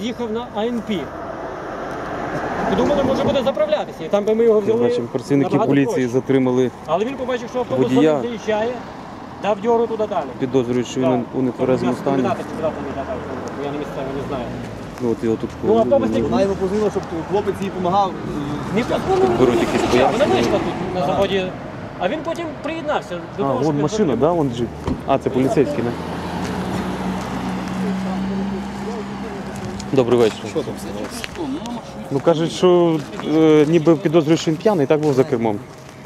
З'їхав на АНП. Подумали, може буде заправлятися, і там би ми його взяли. Бачимо, працівники набагато поліції проще. затримали, Але він побачив, що автобус водія. за заїжджає, дав дьору туди далі. підозрюють, що він у нетверезому стані. Не я не місцевий, не знаю. Ну, От його тут Ну, автобусник Вона йому позвонила, щоб хлопець їй допомагав. Не. Беруть якісь Вона пояснення. вийшла тут на заводі, а він потім приєднався до А, того, вон щоб машина, да, вон джип. А, це поліцейський, не? Добрий вечір. Що там? Ну кажуть, що е, ніби підозрюють, що він п'яний, так був за кермом.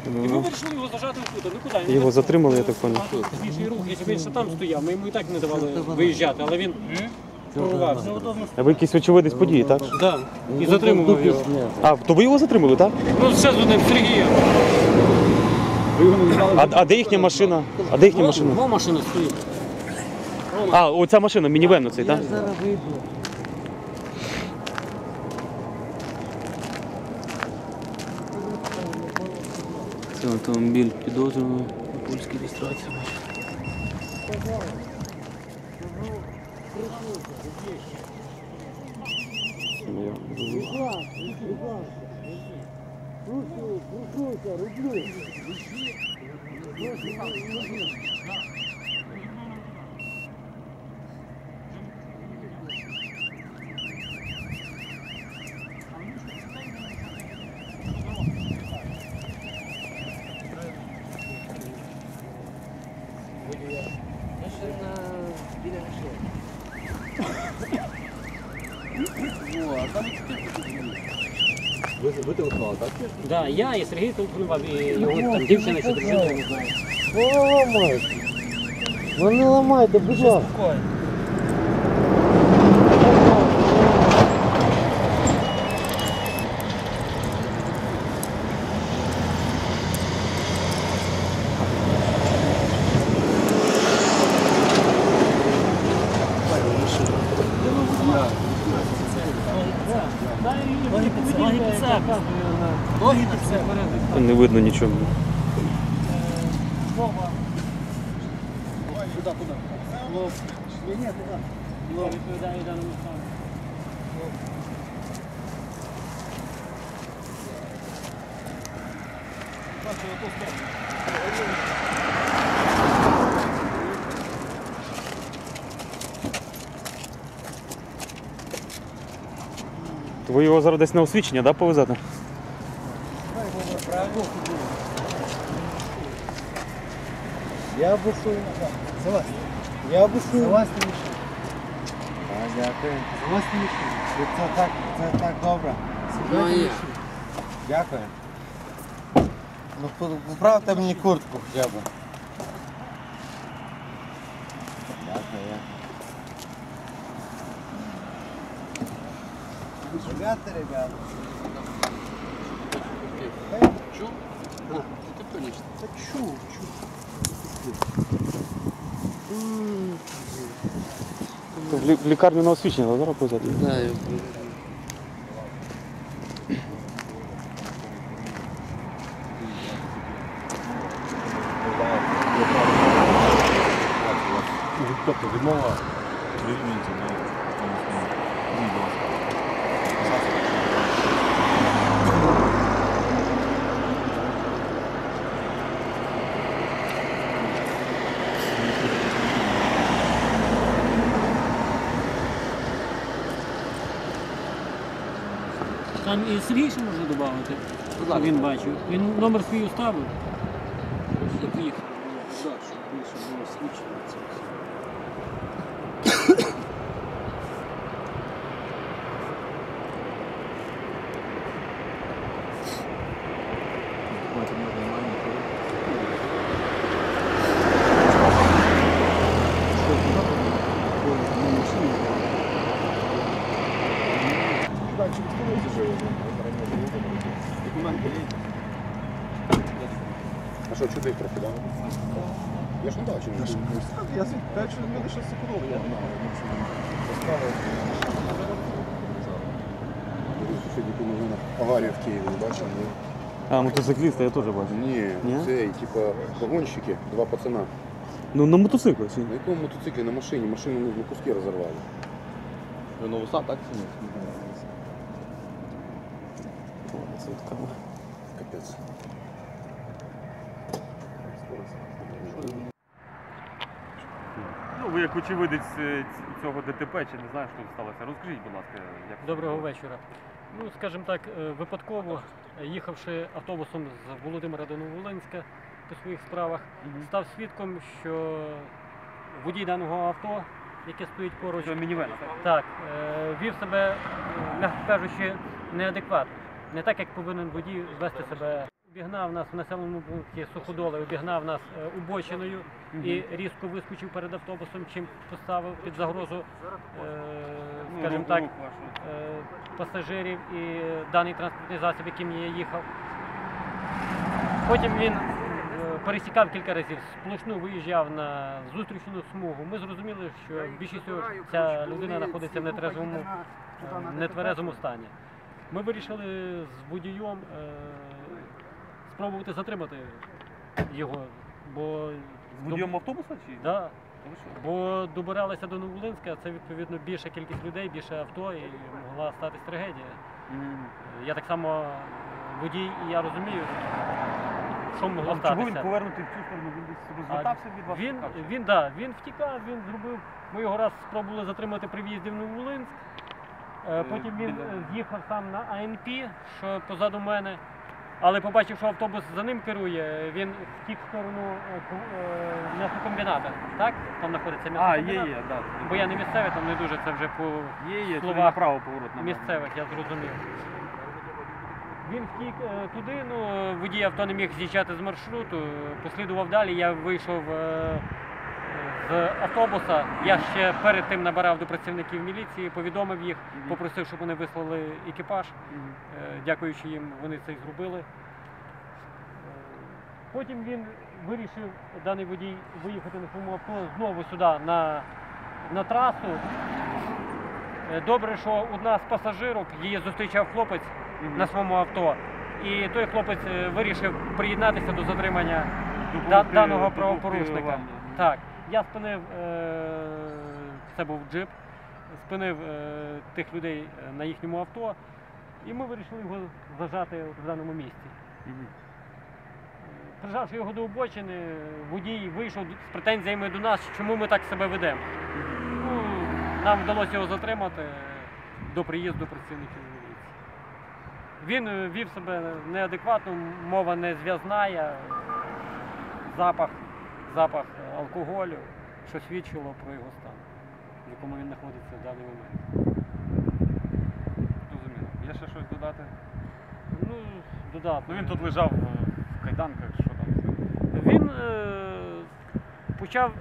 І ми вирішили його зажати в кут. Ну куди? Його затримали, я так понял. Свіжий рух, якщо він ще там стояв, ми йому і так не давали виїжджати, але він прорвався. А ви якийсь очевидець події, так? Да. І затримував його. А, то ви його затримали, так? Ну ще з одним Сергієм. А, а де їхня машина? А де їхня машина? Його машина стоїть. А, оця машина, мінівен оцей, так? Це автомобіль підозрюваний на польській реєстрації. Ви, Ви телефонували, так? Да, я і Сергій телефонував, і його там дівчина чи дружина, я не знаю. Не ламайте. Ну не ламайте, будь ласка. Не видно нічого. Відповідає даному стану. То ви його зараз десь на освічення, да, повезете? Я бусую. Залазь. Я бусую. Залазь на машину. А, дякую. Залазь на машину. Це так, це так добре. На машину. Дякую. Ну, по- поправте мені куртку хоча б. Дякую. Ребята, ребята. Чув? А, ти конечно. Та чу, чу. То в лі- в лікарню на освічення, да, зараз повезете? Да, я Тобто відмова відмінці на Там і Сергій ще може додати, що він бачив. Він номер свій оставив. Щоб їх. Так, щоб більше було свідчено це все. А що, чудив трохи, так? Я ж не бачу. Я кажу, що мене щось секундово. Сьогодні по новинах аварія в Києві, не бачив? Ні. А, мотоцикліста я теж бачу. Ні, Ні? цей, типа, вагонщики, два пацана. Ну на мотоциклі чи? На якому мотоциклі, на машині, машину ну, на куски розірвали. Новоса, так? Це от кава. Капець. Ну, ви як очевидець е, ць- цього ДТП, чи не знаю, що сталося. Розкажіть, будь ласка, як це Доброго було? вечора. Ну, скажімо так, е, випадково, е, їхавши автобусом з Володимира до Нововолинська по своїх справах, став свідком, що водій даного авто, яке стоїть поруч, Це мінівен, так? так, е, вів себе, е, м'яко кажучи, неадекватно. Не так, як повинен водій вести себе. Обігнав нас в населеному пункті Суходоли, обігнав нас е, убочиною і різко вискочив перед автобусом, чим поставив під загрозу, е, Ну, скажімо так, е, пасажирів і даний транспортний засіб, яким я їхав. Потім він пересікав кілька разів, сплошну виїжджав на зустрічну смугу. Ми зрозуміли, що більшість ця людина знаходиться в нетрезвому, е, нетверезому стані. Ми вирішили з водієм е, спробувати затримати його, бо З водієм автобуса чи? Да, що? бо добиралися до Новолинська, а це відповідно більша кількість людей, більше авто і могла статись трагедія. Мгм. Я так само е, водій, і я розумію, що могло А чому він статися. повернутий в цю сторону? Він десь розвертався від вас? Він, він, да, він втікав, він зробив. Ми його раз спробували затримати при в'їзді в Новолинськ. Е, Потім він е, з'їхав сам на АНП, що позаду мене. Але побачив, що автобус за ним керує, він втік в сторону е, ку- е, м'ясокомбіната. Так? Там знаходиться А, м'ясокомбінат. є, є, так. Бо я не місцевий, там не дуже це вже по Є, є, туди словах направо поворот. напевно. місцевих, я зрозумів. Він втік е, туди, ну, водій авто не міг з'їжджати з маршруту, послідував далі, я вийшов е, з автобуса. Я ще перед тим набирав до працівників міліції, повідомив їх, попросив, щоб вони вислали екіпаж. Е, Дякуючи їм, вони це й зробили. Е, Потім він вирішив, даний водій, виїхати на своєму авто знову сюди на, на трасу. Е, Добре, що одна з пасажирок її зустрічав хлопець на своєму авто. І той хлопець е, вирішив приєднатися до затримання да- даного правопорушника. Так, я спинив, е, це був джип, спинив е, тих людей е, на їхньому авто, і ми вирішили його зажати в даному місці. Прижавши його до обочини, водій вийшов з претензіями до нас, чому ми так себе ведемо. Ну, нам вдалося його затримати до приїзду працівників міліції. Він вів себе неадекватно, мова не зв'язна, запах, запах алкоголю, що свідчило про його стан, в якому він знаходиться в даний момент. Зрозуміло. Є ще щось додати? Ну, додати. Ну він тут лежав в кайданках, що там? Він е, почав,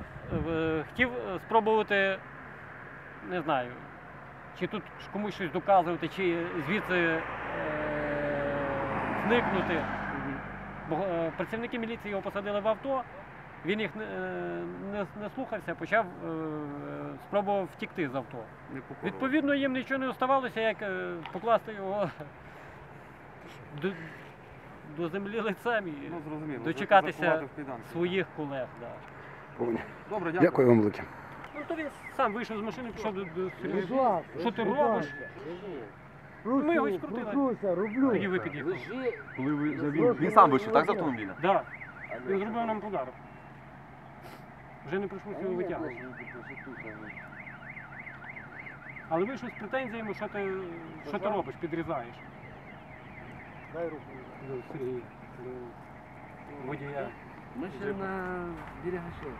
е, хотів спробувати, не знаю, чи тут комусь щось доказувати, чи звідси е, зникнути. Бо е, працівники міліції його посадили в авто, він їх не, не, не слухався, почав е, спробував втікти з авто. Відповідно, їм нічого не оставалося, як е, покласти його до, до землі лицем і Ну, зрозуміло. дочекатися Заховати в кайданки. своїх колег. Да. Добре, дякую. Дякую вам велике. Ну то він сам вийшов з машини, пішов до, до Сергія. Будь Що ти робиш? ласка. Ми його скрутили. прошу, роблю. Тоді ви під'їхали. Коли ви завів, він сам вийшов, так, з автомобіля? Да. Він зробив нам подарок. Вже не прийшлося його витягувати. Але вийшов з претензіями, що ти, що ти робиш, підрізаєш. Дай руку. До Сергія, до водія. Ми ще на берега ще.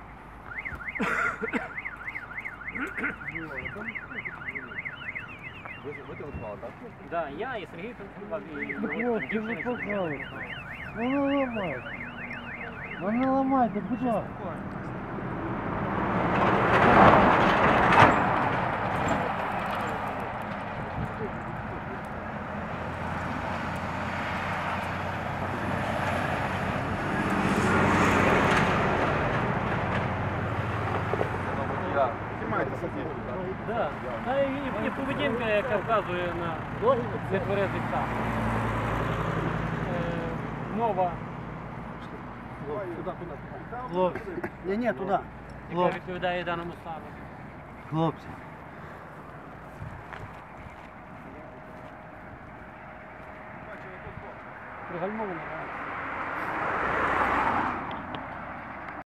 Ви, ви телефонували, так? Да, я і Сергій телефонував, і Ну, хлопці, ну дівчина пожалуйста. Ну не ламайте. Ну будь ласка. Та і, і, і поведінка, яка вказує на нетверезих там. Е, мова, Хлопці, Ні, ні, туди. яка відповідає даному стану. хлопці. Пригальмована. так?